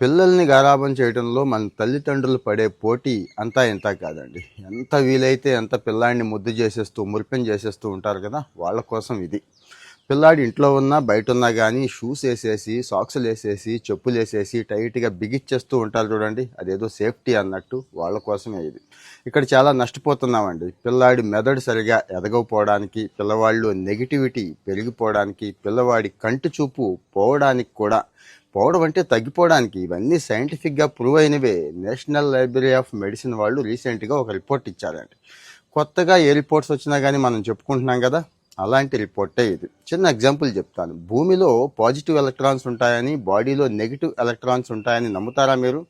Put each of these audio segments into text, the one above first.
పిల్లల్ని గారాబం చేయడంలో మన తల్లిదండ్రులు పడే పోటీ అంతా ఇంత కాదండి. ఎంత వీలైతే ఎంత పిల్లాడిని ముద్దు చేసేస్తూ మురిపెన్ చేసేస్తూ ఉంటారు కదా వాళ్ళ కోసం ఇది. పిల్లాడి ఇంట్లో ఉన్నా బయట ఉన్నా కానీ షూస్ వేసేసి సాక్స్లు వేసేసి చెప్పులు వేసేసి టైట్గా బిగిచ్చేస్తూ ఉంటారు చూడండి. అదేదో సేఫ్టీ అన్నట్టు వాళ్ళ కోసమే ఇది. ఇక్కడ చాలా నష్టపోతున్నామండి. పిల్లాడి మెదడు సరిగా ఎదగకపోవడానికి పిల్లవాళ్ళు నెగిటివిటీ పెరిగిపోవడానికి పిల్లవాడి కంటి చూపు పోవడానికి కూడా పోవడం అంటే తగ్గిపోవడానికి ఇవన్నీ సైంటిఫిక్గా ప్రూవ్ అయినవే. నేషనల్ లైబ్రరీ ఆఫ్ మెడిసిన్ వాళ్ళు రీసెంట్గా ఒక రిపోర్ట్ ఇచ్చారండి. కొత్తగా ఏ రిపోర్ట్స్ వచ్చినా కానీ మనం చెప్పుకుంటున్నాం కదా అలాంటి రిపోర్టే ఇది. చిన్న ఎగ్జాంపుల్ చెప్తాను. భూమిలో పాజిటివ్ ఎలక్ట్రాన్స్ ఉంటాయని బాడీలో నెగిటివ్ ఎలక్ట్రాన్స్ ఉంటాయని నమ్ముతారా మీరు?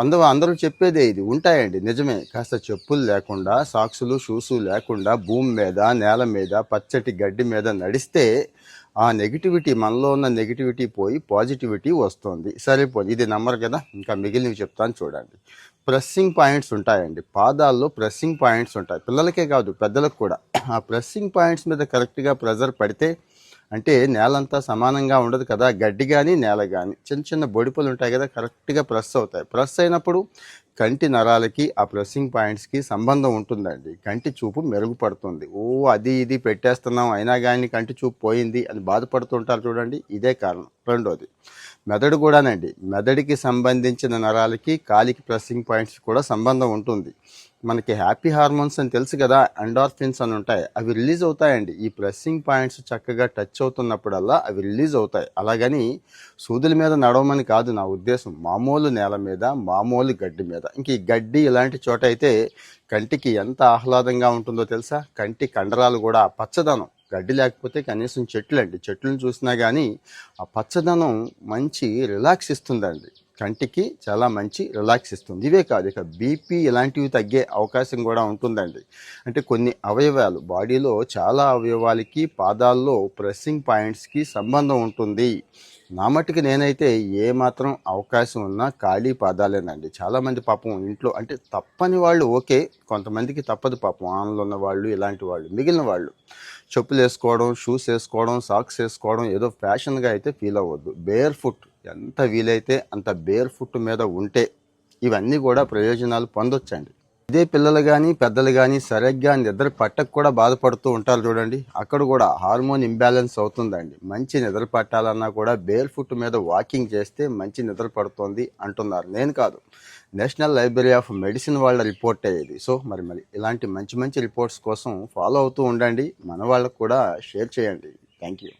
అందరూ అందరూ చెప్పేదే ఇది. ఉంటాయండి నిజమే. కాస్త చెప్పులు లేకుండా సాక్సులు షూసు లేకుండా భూమి మీద నేల మీద పచ్చటి గడ్డి మీద నడిస్తే ఆ నెగిటివిటీ మనలో ఉన్న నెగిటివిటీ పోయి పాజిటివిటీ వస్తుంది. సరిపోయింది ఇది నమ్మరు కదా? ఇంకా మిగిలినవి చెప్తాను చూడండి. ప్రెస్సింగ్ పాయింట్స్ ఉంటాయండి. పాదాల్లో ప్రెస్సింగ్ పాయింట్స్ ఉంటాయి. పిల్లలకే కాదు పెద్దలకు కూడా. ఆ ప్రెస్సింగ్ పాయింట్స్ మీద కరెక్ట్గా ప్రెజర్ పడితే అంటే నేలంతా సమానంగా ఉండదు కదా గడ్డి కానీ నేల కానీ చిన్న చిన్న బొడిపలు ఉంటాయి కదా కరెక్ట్గా ప్రెస్ అవుతాయి. ప్రెస్ అయినప్పుడు కంటి నరాలకి ఆ ప్రెస్సింగ్ పాయింట్స్కి సంబంధం ఉంటుందండి. కంటి చూపు మెరుగుపడుతుంది. ఓ అది ఇది పెట్టేస్తున్నాం అయినా కానీ కంటి చూపు పోయింది అని బాధపడుతుంటారు చూడండి. ఇదే కారణం. రెండోది మెదడు కూడానండి. మెదడుకి సంబంధించిన నరాలకి కాలికి ప్రెస్సింగ్ పాయింట్స్ కూడా సంబంధం ఉంటుంది. మనకి హ్యాపీ హార్మోన్స్ అని తెలుసు కదా ఎండార్ఫిన్స్ అని ఉంటాయి. అవి రిలీజ్ అవుతాయండి. ఈ ప్రెస్సింగ్ పాయింట్స్ చక్కగా టచ్ అవుతున్నప్పుడల్లా అవి రిలీజ్ అవుతాయి. అలాగని సూదుల మీద నడవమని కాదు నా ఉద్దేశం. మామూలు నేల మీద మామూలు గడ్డి మీద. ఇంక ఈ గడ్డి ఇలాంటి చోట అయితే కంటికి ఎంత ఆహ్లాదంగా ఉంటుందో తెలుసా? కంటి కండరాలు కూడా పచ్చదనం. గడ్డి లేకపోతే కనీసం చెట్లు అండి. చెట్లను చూసినా కానీ ఆ పచ్చదనం మంచి రిలాక్స్ ఇస్తుందండి. కంటికి చాలా మంచి రిలాక్స్ ఇస్తుంది. ఇవే కాదు ఇక బీపీ ఇలాంటివి తగ్గే అవకాశం కూడా ఉంటుందండి. అంటే కొన్ని అవయవాలు బాడీలో చాలా అవయవాలకి పాదాల్లో ప్రెస్సింగ్ పాయింట్స్కి సంబంధం ఉంటుంది. నా మట్టుకి నేనైతే ఏ మాత్రం అవకాశం ఉన్నా ఖాళీ పాదాలేనండి. చాలామంది పాపం ఇంట్లో అంటే తప్పని వాళ్ళు ఓకే కొంతమందికి తప్పదు పాపం. ఆన్లో ఉన్న వాళ్ళు ఇలాంటి వాళ్ళు మిగిలిన వాళ్ళు. చెప్పులు వేసుకోవడం షూస్ వేసుకోవడం సాక్స్ వేసుకోవడం ఏదో ఫ్యాషన్గా అయితే ఫీల్ అవ్వద్దు. బేర్ ఫుట్ ఎంత వీలైతే అంత బేర్ ఫుట్ మీద ఉంటే ఇవన్నీ కూడా ప్రయోజనాలు పొందొచ్చండి. ఇదే పిల్లలు కానీ పెద్దలు కానీ సరిగ్గా నిద్ర పట్టకు కూడా బాధపడుతూ ఉంటారు చూడండి. అక్కడ కూడా హార్మోన్ ఇంబ్యాలెన్స్ అవుతుందండి. మంచి నిద్ర పట్టాలన్నా కూడా బేర్ ఫుట్ మీద వాకింగ్ చేస్తే మంచి నిద్ర పడుతుంది అంటున్నారు. నేను కాదు. నేషనల్ లైబ్రరీ ఆఫ్ మెడిసిన్ వాళ్ళ రిపోర్ట్ అయ్యేది. సో మరి మరి ఇలాంటి మంచి మంచి రిపోర్ట్స్ కోసం ఫాలో అవుతూ ఉండండి. మన వాళ్ళకు కూడా షేర్ చేయండి. Thank you